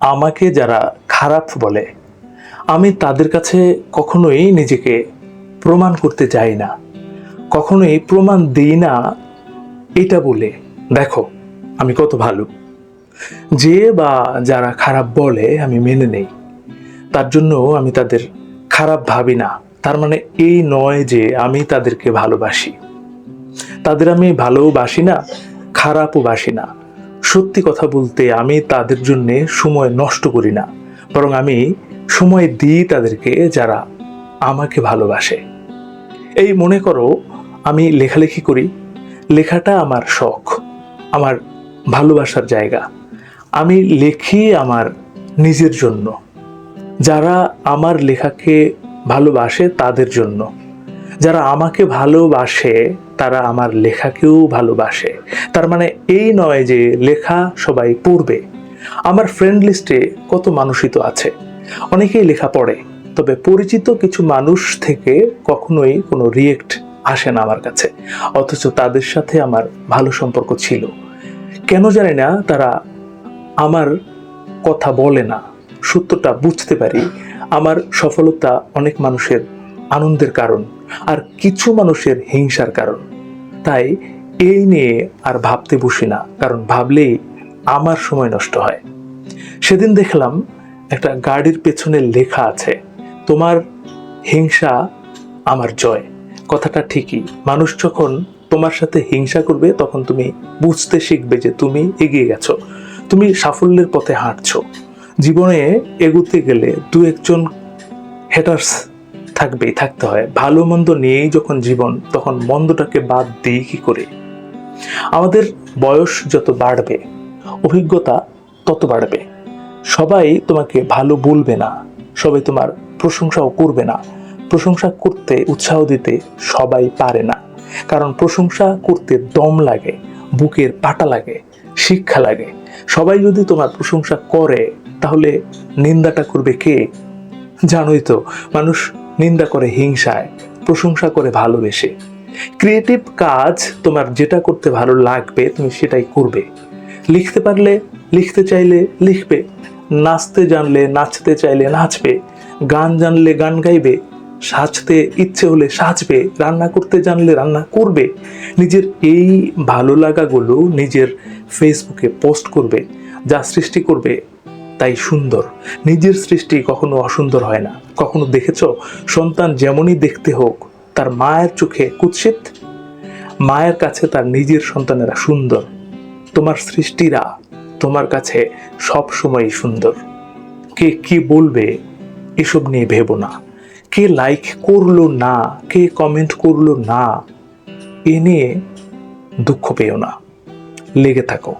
আমাকে যারা খারাপ বলে, আমি তাদের কাছে কখনোই নিজেকে প্রমাণ করতে যাই না। কখনোই প্রমাণ দিই না। এটা বলে, দেখো, আমি কত ভালো। যে বা যারা খারাপ বলে, আমি মেনে নেই। তার জন্য আমি তাদের খারাপ ভাবি না। তার মানে এই নয় যে আমি তাদেরকে ভালোবাসি। তাদের আমি ভালোবাসি না, খারাপও বাসি না। সত্যি কথা বলতে আমি তাদের জন্য সময় নষ্ট করি না। বরং আমি সময় দিই তাদেরকে যারা আমাকে ভালোবাসে। এই মনে করো, আমি লেখালেখি করি। লেখাটা আমার শখ, আমার ভালোবাসার জায়গা। আমি লেখি আমার নিজের জন্য। যারা আমার লেখাকে ভালোবাসে তাদের জন্য। যারা আমাকে ভালোবাসে তারা আমার লেখাকেও ভালোবাসে। তার মানে এই নয় যে লেখা সবাই পড়বে। আমার ফ্রেন্ড লিস্টে কত মানুষই তো আছে। অনেকেই লেখা পড়ে, তবে পরিচিত কিছু মানুষ থেকে কখনোই কোনো রিয়েক্ট আসে না আমার কাছে। অথচ তাদের সাথে আমার ভালো সম্পর্ক ছিল। কেন জানি না, তারা আমার কথা বলে না। সত্যটা বুঝতে পারি। আমার সফলতা অনেক মানুষের আনন্দের কারণ। আর কিছু মানুষের হিংসার কারণ। তাই এই নিয়ে আর ভাবতে বসি না, কারণ ভাবলেই আমার সময় নষ্ট হয়। সেদিন দেখলাম একটা গাড়ির পেছনে লেখা আছে, তোমার হিংসা আমার জয়। কথাটা ঠিকই, মানুষ যখন তোমার সাথে হিংসা করবে তখন তুমি বুঝতে শিখবে যে তুমি এগিয়ে গেছো, তুমি সাফল্যের পথে হাঁটছো। জীবনে এগুতে গেলে দু একজন হেটার্স থাকবেই, থাকতে হয়। ভালো মন্দ নিয়েই যখন জীবন, তখন মন্দটাকে বাদ দিই কি করে? আমাদের বয়স যত বাড়বে, অভিজ্ঞতা তত বাড়বে। সবাই তোমাকে ভালো বলবে না, সবাই তোমার প্রশংসাও করবে না। প্রশংসা করতে, উৎসাহ দিতে সবাই পারে না। কারণ প্রশংসা করতে দম লাগে, বুকের পাটা লাগে, শিক্ষা লাগে। সবাই যদি তোমার প্রশংসা করে, তাহলে নিন্দাটা করবে কে? জানোই তো, মানুষ নিন্দা করে, হিংসায়, প্রশংসা করে ভালোবেসে। ক্রিয়েটিভ কাজ তোমার যেটা করতে ভালো লাগবে, তুমি সেটাই করবে। লিখতে পারলে লিখতে চাইলে লিখবে, নাচতে জানলে নাচতে চাইলে নাচবে, গান জানলে গান গাইবে, সাজতে ইচ্ছে হলে সাজবে, রান্না করতে জানলে রান্না করবে, নিজের এই ভালো লাগাগুলো নিজের ফেসবুকে পোস্ট করবে, যা সৃষ্টি করবে। তাই সুন্দর। নিজের সৃষ্টি কখনো অসুন্দর হয় না। কখনো দেখেছ? সন্তান যেমনই দেখতে হোক, তার মায়ের চোখে কুৎসিত? মায়ের কাছে তার নিজের সন্তানেরা সুন্দর। তোমার সৃষ্টিরা তোমার কাছে সব সময়ই সুন্দর। কে কি বলবে এসব নিয়ে ভেবো না। কে লাইক করল না? কে কমেন্ট করল না? এ নিয়ে দুঃখ পেও না। লেগে থাকো।